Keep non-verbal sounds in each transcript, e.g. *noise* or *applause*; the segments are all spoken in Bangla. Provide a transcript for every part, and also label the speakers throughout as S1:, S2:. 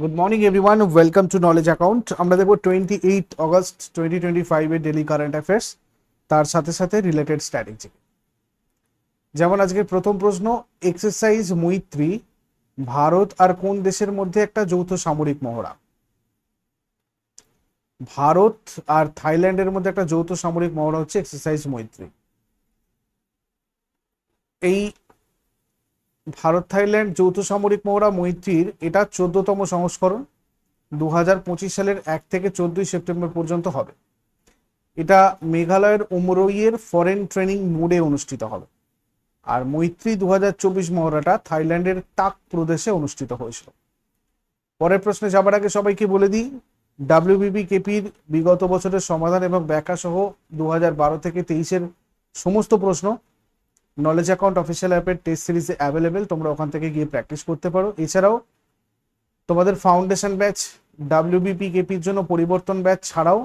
S1: Good morning everyone welcome to knowledge account আমরা দেখব twenty eight August twenty twenty ফাইভের ডেলি কারেন্ট অ্যাফেয়ার্স তার সাথে সাথে রিলেটেড স্ট্র্যাটেজি যেমন আজকে প্রথম প্রশ্ন এক্সারসাইজ মৈত্রী, ভারত আর কোন দেশের মধ্যে একটা যৌথ সামরিক মহড়া? ভারত আর থাইল্যান্ডের মধ্যে একটা যৌথ সামরিক মহড়া হচ্ছে এক্সারসাইজ মৈত্রী। এই ভারত, থাইল্যান্ড যৌথ সামরিক মহড়া মৈত্রীর এটা চোদ্দতম সংস্করণ। দু হাজার পঁচিশ সালের এক থেকে চোদ্দই সেপ্টেম্বর পর্যন্ত হবে। এটা মেঘালয়ের উমরইয়ের ফরেন ট্রেনিং মোডে অনুষ্ঠিত হবে। আর মৈত্রী দু হাজার চব্বিশ মহড়াটা থাইল্যান্ডের তাক প্রদেশে অনুষ্ঠিত হয়েছিল। পরের প্রশ্নে যাবার আগে সবাইকে বলে দিই ডাব্লিউবিবি কেপির বিগত বছরের সমাধান এবং ব্যাখ্যা সহ দু হাজার বারো থেকে তেইশের সমস্ত প্রশ্ন নলেজ অ্যাকাউন্ট অফিসিয়াল অ্যাপের টেস্ট সিরিজে অ্যাভেলেবেল তোমরা ওখান থেকে গিয়ে প্র্যাকটিস করতে পারো। এছাড়াও তোমাদের ফাউন্ডেশন ব্যাচ ডাব্লিউবিপি কেপির জন্য পরিবর্তন ব্যাচ ছাড়াও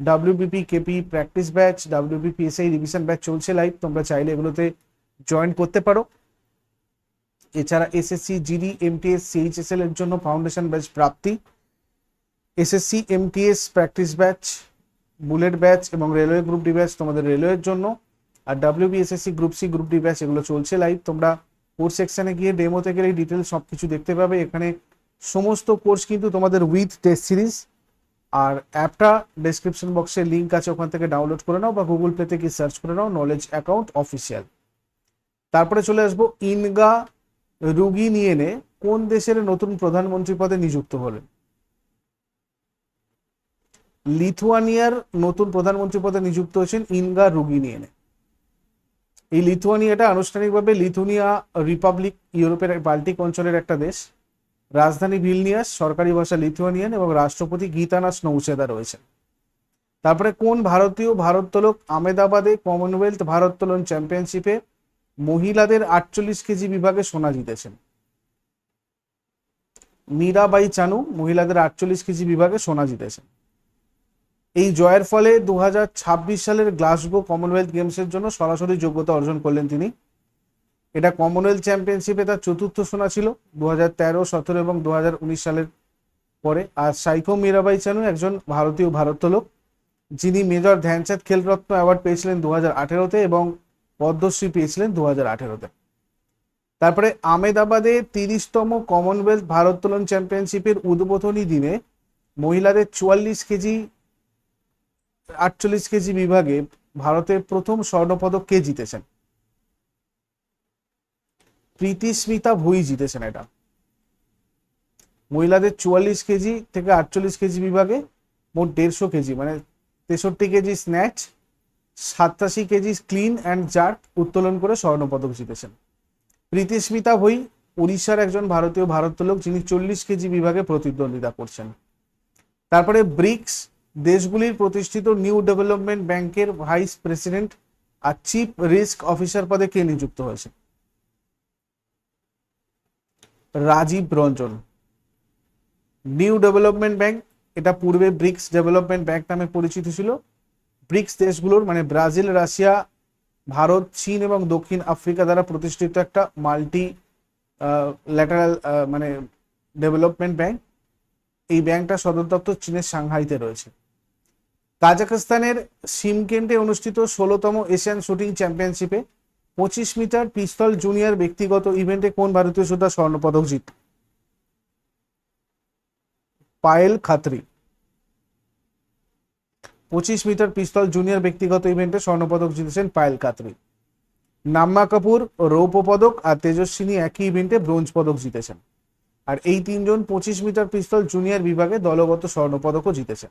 S1: WBP KP practice batch WBP SI revision batch চলছে লাইভ তোমরা চাইলে এগুলোতে জয়েন করতে পারো। এছাড়া এসএসসি জিডি এমটিএস সিএইচএসএল এর জন্য ফাউন্ডেশন ব্যাচ প্রাপ্তি। SSC MTS practice batch bullet batch এবং রেলওয়ে গ্রুপ ডি ব্যাচ তোমাদের রেলওয়ের জন্য। আর WBSSC group C group D batch এগুলো চলছে লাইভ তোমরা কোর্স সেকশনে গিয়ে ডেমোতে গেলে ডিটেলস সব কিছু দেখতে পাবে। এখানে সমস্ত কোর্স কিন্তু তোমাদের উইথ টেস্ট সিরিজ আর অ্যাপটা ডেসক্রিপশন বক্সে লিঙ্ক আছে, ওখান থেকে ডাউনলোড করে নাও বা গুগল প্লেতে গিয়ে সার্চ করে নাও নলেজ অ্যাকাউন্ট অফিসিয়াল তারপরে চলে আসব ইনগা রুগী নিয়ে নে, কোন দেশের নতুন প্রধানমন্ত্রী পদে নিযুক্ত হলেন? লিথুয়ানিয়ার নতুন প্রধানমন্ত্রী পদে নিযুক্ত হয়েছেন ইনগা রুগী নিয়ে নে। এই লিথুয়ানিয়াটা আনুষ্ঠানিকভাবে লিথুনিয়া রিপাবলিক ইউরোপের বাল্টিক অঞ্চলের একটা দেশ। রাজধানী ভিলনিয়াস, সরকারি ভাষা লিথুয়ানিয়ান এবং রাষ্ট্রপতি গীতানাস নৌসেদা রয়েছেন। তারপরে কোন ভারতীয় ভারোত্তোলক আমেদাবাদে কমনওয়েলথ ভারোত্তোলন চ্যাম্পিয়নশিপে মহিলাদের আটচল্লিশ কেজি বিভাগে সোনা জিতেছেন? মীরাবাই চানু মহিলাদের আটচল্লিশ কেজি বিভাগে সোনা জিতেছেন। এই জয়ের ফলে দু হাজার ছাব্বিশ সালের গ্লাসগো কমনওয়েলথ গেমসের জন্য সরাসরি যোগ্যতা অর্জন করলেন তিনি। এটা কমনওয়েলথ চ্যাম্পিয়নশিপে তার চতুর্থ সোনা ছিল দু হাজার তেরো, সতেরো এবং দু হাজার উনিশ সালের পরে। আর সাইকো মীরাবাই চানু একজন ভারতীয় ভারোত্তোলক, যিনি মেজর ধ্যানচাঁদ খেলরত্ন অ্যাওয়ার্ড পেয়েছিলেন দু হাজার আঠেরোতে এবং পদ্মশ্রী পেয়েছিলেন দু হাজার আঠেরোতে। তারপরে আমেদাবাদে তিরিশতম কমনওয়েলথ ভারোত্তোলন চ্যাম্পিয়নশিপের উদ্বোধনী দিনে মহিলাদের চুয়াল্লিশ কেজি আটচল্লিশ কেজি বিভাগে ভারতের প্রথম স্বর্ণপদক কে জিতেছেন? প্রীতি স্মিতা ভুই জিতেছেন এটা। মহিলাদের চুয়াল্লিশ কেজি থেকে আটচল্লিশ কেজি বিভাগে মোট দেড়শো কেজি মানে তেষট্টি কেজি স্ন্যাচ সাতাশি কেজি ক্লিন অ্যান্ড জার্ক উত্তোলন করে স্বর্ণপদক জিতেছেন। প্রীতি স্মিতা ভুই উড়িষ্যার একজন ভারতীয় ভারোত্তোলক যিনি চল্লিশ কেজি বিভাগে প্রতিদ্বন্দ্বিতা করছেন। তারপরে ব্রিক্স দেশগুলির প্রতিষ্ঠিত নিউ ডেভেলপমেন্ট ব্যাংকের ভাইস প্রেসিডেন্ট আর চিফ রিস্ক অফিসার পদে কে নিযুক্ত হয়েছে? Rajiv Ranjan. New development bank, এটা পূর্বে ব্রিক্স ডেভেলপমেন্ট ব্যাংক নামে পরিচিত ছিল। ব্রিক্স দেশগুলোর মানে ব্রাজিল, রাশিয়া, ভারত, চীন এবং দক্ষিণ আফ্রিকা দ্বারা প্রতিষ্ঠিত একটা মাল্টি ল্যাটারাল মানে ডেভেলপমেন্ট ব্যাংক। এই ব্যাংকটা সদর দপ্তর চীনের সাংহাইতে রয়েছে। কাজাখস্তানের সিমকেন্টে অনুষ্ঠিত ষোলোতম এশিয়ান শুটিং চ্যাম্পিয়নশিপে পঁচিশ মিটার পিস্তল জুনিয়র ব্যক্তিগত ইভেন্টে কোন ভারতীয় যোদ্ধা স্বর্ণপদক জিত? পায়েল খাতরি। পঁচিশ মিটার পিস্তল জুনিয়র ব্যক্তিগত ইভেন্টে স্বর্ণপদক জিতেছেন পায়েল খাতরি। নাম্মা কাপুর রৌপ্য পদক আর তেজস্বিনী একই ইভেন্টে ব্রোঞ্জ পদক জিতেছেন। আর এই তিনজন পঁচিশ মিটার পিস্তল জুনিয়র বিভাগে দলগত স্বর্ণপদকও জিতেছেন।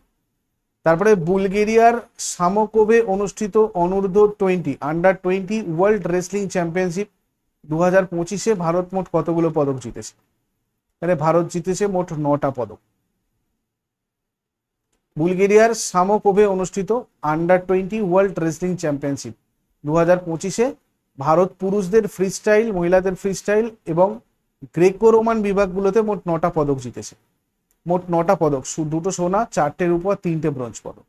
S1: তারপরে বুলগেরিয়ার সামোকোভে অনুষ্ঠিত অনূর্ধ্ব twenty under twenty world wrestling championship দু হাজার পঁচিশে ভারত মোট কতগুলো পদক জিতেছে? মানে ভারত জিতেছে মোট নটা পদক। বুলগেরিয়ার সামোকোভে অনুষ্ঠিত under twenty world wrestling championship দু হাজার পঁচিশে ভারত পুরুষদের ফ্রিস্টাইল মহিলাদের ফ্রিস্টাইল এবং গ্রেকো রোমান বিভাগগুলোতে মোট নটা পদক জিতেছে। মোট নটা পদক দুটো সোনা চারটের উপর তিনটে ব্রোঞ্জ পদক।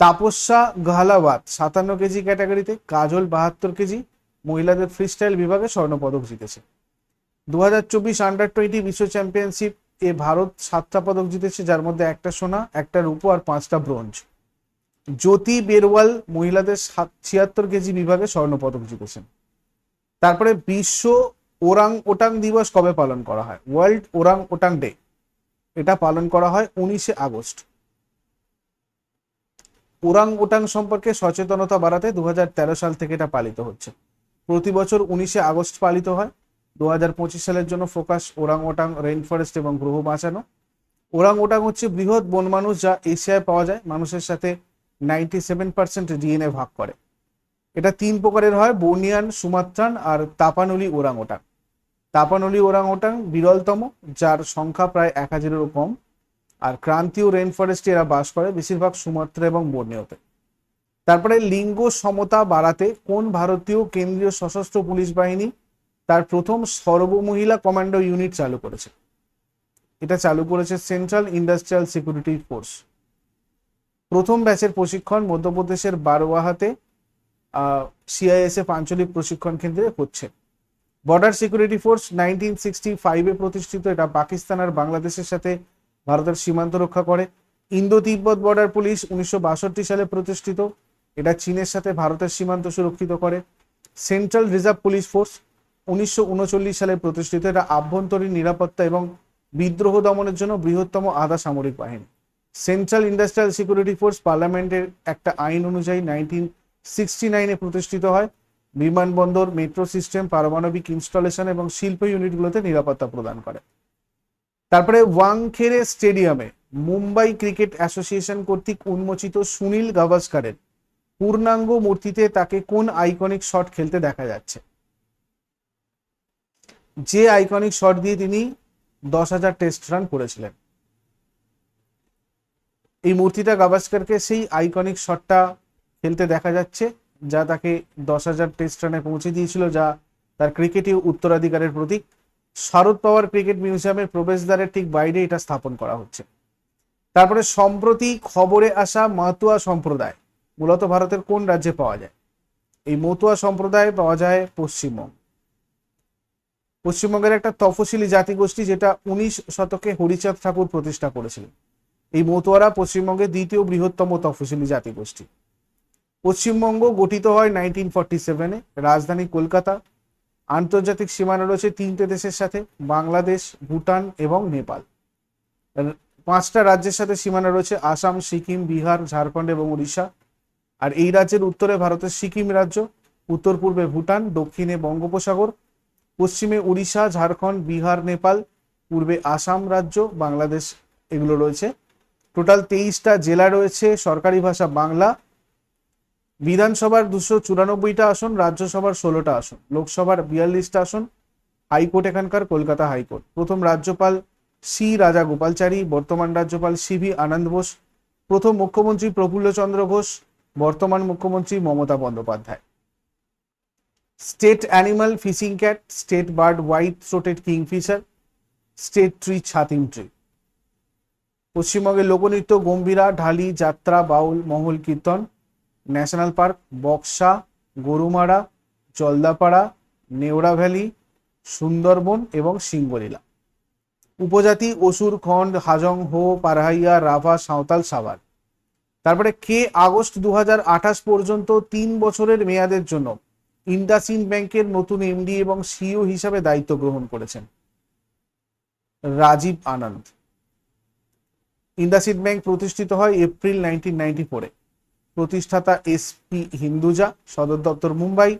S1: তাপস্যা গাহলাবাদ সাতান্ন কেজি ক্যাটাগরিতে, কাজল বাহাত্তর কেজি, মহিলাদের ফ্রিস্টাইল বিভাগে স্বর্ণপদক জিতেছে। দু হাজার চব্বিশ আন্ডার টোয়েন্টি বিশ্ব চ্যাম্পিয়নশিপ এ ভারত সাতটা পদক জিতেছে, যার মধ্যে একটা সোনা, একটা রূপো আর পাঁচটা ব্রোঞ্জ। জ্যোতি বেরওয়াল মহিলাদের সাত, ছিয়াত্তর কেজি বিভাগে স্বর্ণ পদক জিতেছেন। তারপরে বিশ্ব ওরাং, ওটাং দিবস কবে পালন করা হয়? ওয়ার্ল্ড ওরাং ওটাং ডে এটা পালন করা হয় উনিশে আগস্ট। ওরাং ওটাং সম্পর্কে সচেতনতা বাড়াতে দু হাজার তেরো সাল থেকে এটা পালিত হচ্ছে। প্রতি বছর উনিশে আগস্ট পালিত হয়। দু হাজার পঁচিশ সালের জন্য focus orangutan rain forest এবং গ্রহ বাঁচানো। ওরাং ওটাং হচ্ছে বৃহৎ বন মানুষ যা এশিয়ায় পাওয়া যায়, মানুষের সাথে নাইনটি সেভেন পার্সেন্ট ডিএনএ ভাগ করে। এটা তিন প্রকারের হয়, বর্নিয়ান, সুমাত্রান আর Tapanuli orangutan. Tapanuli orangutan বিরলতম, যার সংখ্যা প্রায় এক হাজারেরও কম, আর ক্রান্তীয় রেন ফরেস্টে এরা বাস করে বেশিরভাগ সুমাত্রা এবং বর্নিওতে তারপরে লিঙ্গ সমতা বাড়াতে কোন ভারতীয় কেন্দ্রীয় সশস্ত্র পুলিশ বাহিনী তার প্রথম সর্বমহিলা কমান্ডো ইউনিট চালু করেছে? এটা চালু করেছে সেন্ট্রাল ইন্ডাস্ট্রিয়াল সিকিউরিটি ফোর্স প্রথম ব্যাচের প্রশিক্ষণ মধ্যপ্রদেশের বারোয়াহাতে সিআইএসএফ আঞ্চলিক প্রশিক্ষণ কেন্দ্রে হচ্ছে। Border security force nineteen sixty ফাইভে প্রতিষ্ঠিত এটা পাকিস্তান আর বাংলাদেশের সাথে ভারতের সীমান্ত রক্ষা করে। ইন্দো তিব্বত বর্ডার পুলিশ উনিশশো বাষট্টি সালে প্রতিষ্ঠিত। এটা চীনের সাথে ভারতের সীমান্ত সুরক্ষিত করে। সেন্ট্রাল রিজার্ভ পুলিশ ফোর্স উনিশশো উনচল্লিশ সালে প্রতিষ্ঠিত। এটা আভ্যন্তরীণ নিরাপত্তা এবং বিদ্রোহ দমনের জন্য বৃহত্তম আধা সামরিক বাহিনী। সেন্ট্রাল ইন্ডাস্ট্রিয়াল সিকিউরিটি ফোর্স পার্লামেন্টের একটা আইন অনুযায়ী নাইনটিন সিক্সটি নাইনে প্রতিষ্ঠিত হয়। বিমানবন্দর, মেট্রো সিস্টেম, পারমাণবিক ইনস্টলেশন এবং শিল্প ইউনিটগুলোতে নিরাপত্তা প্রদান করে। তারপরে ওয়াংখেড়ে স্টেডিয়ামে মুম্বাই ক্রিকেট অ্যাসোসিয়েশন কর্তৃক উন্মোচিত সুনীল গাভাস্কারের পূর্ণাঙ্গ মূর্তিতে তাকে কোন আইকনিক শট খেলতে দেখা যাচ্ছে? যে আইকনিক শট দিয়ে তিনি দশ হাজার টেস্ট রান করেছিলেন। এই মূর্তিটা গাভাস্কারকে সেই আইকনিক শটটা খেলতে দেখা যাচ্ছে। যা তাকে দশ হাজার টেস্ট রানে পৌঁছে দিয়েছিল, যা তার ক্রিকেটীয় উত্তরাধিকারের প্রতীক। শারদ পাওয়ার ক্রিকেট মিউজিয়ামের প্রবেশদ্বারের ঠিক বাইরে এটা স্থাপন করা হচ্ছে। তারপরে সম্প্রতি খবরে আসা মাতুয়া সম্প্রদায়, মূলত ভারতের কোন রাজ্যে পাওয়া যায়? এই মতুয়া সম্প্রদায় পাওয়া যায় পশ্চিমবঙ্গ। পশ্চিমবঙ্গের একটা তফসিলি জাতিগোষ্ঠী যেটা উনিশ শতকে হরিচাঁদ ঠাকুর প্রতিষ্ঠা করেছিলেন। এই মতুয়ারা পশ্চিমবঙ্গের দ্বিতীয় বৃহত্তম তফসিলি জাতিগোষ্ঠী। পশ্চিমবঙ্গ গঠিত হয় নাইনটিন ফর্টি সেভেনে রাজধানী কলকাতা। আন্তর্জাতিক সীমানা রয়েছে তিনটে দেশের সাথে, বাংলাদেশ, ভুটান এবং নেপাল। পাঁচটা রাজ্যের সাথে সীমানা রয়েছে, আসাম, সিকিম, বিহার, ঝাড়খণ্ড এবং উড়িষ্যা। আর এই রাজ্যের উত্তরে ভারতের সিকিম রাজ্য, উত্তর পূর্বে ভুটান, দক্ষিণে বঙ্গোপসাগর, পশ্চিমে উড়িষ্যা, ঝাড়খণ্ড, বিহার, নেপাল, পূর্বে আসাম রাজ্য, বাংলাদেশ, এগুলো রয়েছে। টোটাল তেইশটা জেলা রয়েছে সরকারি ভাষা বাংলা বিধানসভার দুশো চুরানব্বইটা আসন, রাজ্যসভার ষোলোটা আসন, লোকসভার বিয়াল্লিশটা আসন, হাইকোর্ট এখানকার কলকাতা হাইকোর্ট। প্রথম রাজ্যপাল সি রাজা গোপালচারী বর্তমান রাজ্যপাল সিভি আনন্দ বোস, প্রথম মুখ্যমন্ত্রী প্রফুল্ল চন্দ্র ঘোষ বর্তমান মুখ্যমন্ত্রী Mamata Bandyopadhyay. State animal fishing cat, state bird white throated kingfisher, state tree chhatim tree. পশ্চিমবঙ্গের লোকনৃত্য, Gambhira, Dhali, Jatra, Baul, Mahal Kirtan national park, Buxa, Gorumara Jaldapara Neora valley, Sundarban এবং সিংবলীলা উপজাতি অসুর খন্ড হাজং, হো, পারহাইয়া, রাভা, সাঁওতাল, সাভার। তারপরে কে আগস্ট দু হাজার আঠাশ পর্যন্ত তিন বছরের মেয়াদের জন্য ইন্ডাসিন ব্যাংকের নতুন এমডি এবং সিইও হিসাবে দায়িত্ব গ্রহণ করেছেন? রাজীব আনন্দ। ইন্ডাসিন ব্যাংক প্রতিষ্ঠিত হয় এপ্রিল নাইনটিন নাইনটি প্রতিষ্ঠাতা এসপি হিন্দুজা, সদর দপ্তর মুম্বাই।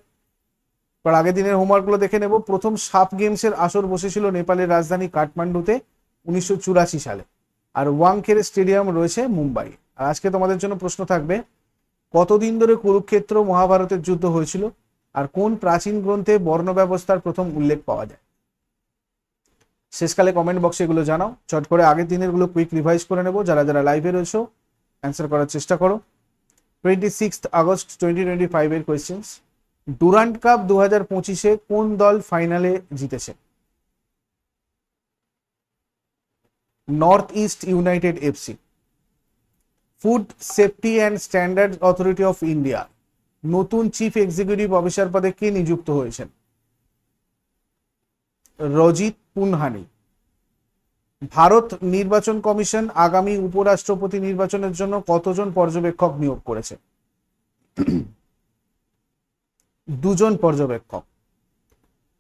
S1: এবার আগের দিনের হোমওয়ার্কগুলো দেখে নেব। প্রথম সাপ গেমসের আসর বসেছিল নেপালের রাজধানী কাঠমান্ডুতে উনিশশো চুরাশি সালে। আর ওয়াংখের স্টেডিয়াম রয়েছে মুম্বাই। আর আজকে তোমাদের জন্য প্রশ্ন থাকবে, কতদিন ধরে কুরুক্ষেত্র মহাভারতের যুদ্ধ হয়েছিল? আর কোন প্রাচীন গ্রন্থে বর্ণ ব্যবস্থার প্রথম উল্লেখ পাওয়া যায়? শেষকালে কমেন্ট বক্সে এগুলো জানাও। চট করে আগের দিনেরগুলো কুইক রিভাইজ করে নেব। যারা যারা লাইভে রয়েছে অ্যান্সার করার চেষ্টা করো। টোয়েন্টি আগস্ট টোয়েন্টি ফাইভের কোয়েশ্চেন্স ডুরান্ট কাপ দু হাজার পঁচিশে কোন দল ফাইনালে জিতেছে? North East United FC food safety and standard authority of India নতুন চিফ এক্সিকিউটিভ অফিসার পদে কে নিযুক্ত হয়েছেন? রজিত পুনহানি। ভারত নির্বাচন কমিশন আগামী উপরাষ্ট্রপতি নির্বাচনের জন্য কতজন পর্যবেক্ষক নিয়োগ করেছে? *clears throat* দুজন পর্যবেক্ষক।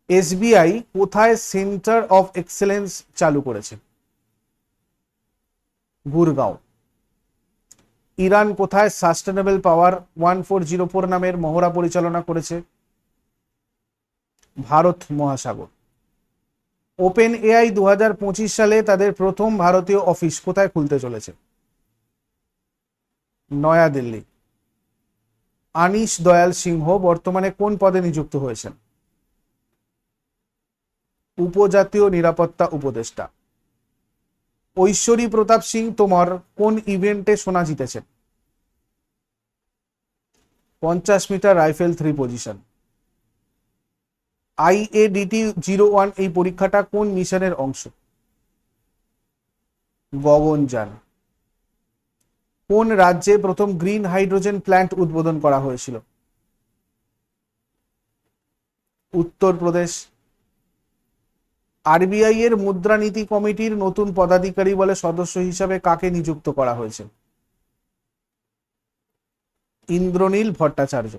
S1: এসবিআই কোথায় সেন্টার অফ এক্সেলেন্স চালু করেছে? গুরগাঁও। ইরান কোথায় sustainable power one four zero four নামের মহড়া পরিচালনা করেছে? ভারত মহাসাগর। ওপেন এআই দু হাজার পঁচিশ সালে তাদের প্রথম ভারতীয় অফিস কোথায় খুলতে চলেছে? নয়াদিল্লি। আনিশ দয়াল সিংহ বর্তমানে কোন পদে নিযুক্ত হয়েছেন? উপজাতীয় নিরাপত্তা উপদেষ্টা। ঐশ্বরী প্রতাপ সিং তোমার কোন ইভেন্টে সোনা জিতেছেন? পঞ্চাশ metre rifle three position. IADT zero one এই পরীক্ষাটা কোন মিশনের অংশ? গগনযান। কোন রাজ্যে প্রথম গ্রিন হাইড্রোজেন প্ল্যান্ট উদ্বোধন করা হয়েছিল? উত্তরপ্রদেশ। আরবিআই এর মুদ্রানীতি কমিটির নতুন পদাধিকারী বলে সদস্য হিসাবে কাকে নিযুক্ত করা হয়েছে? ইন্দ্রনীল ভট্টাচার্য।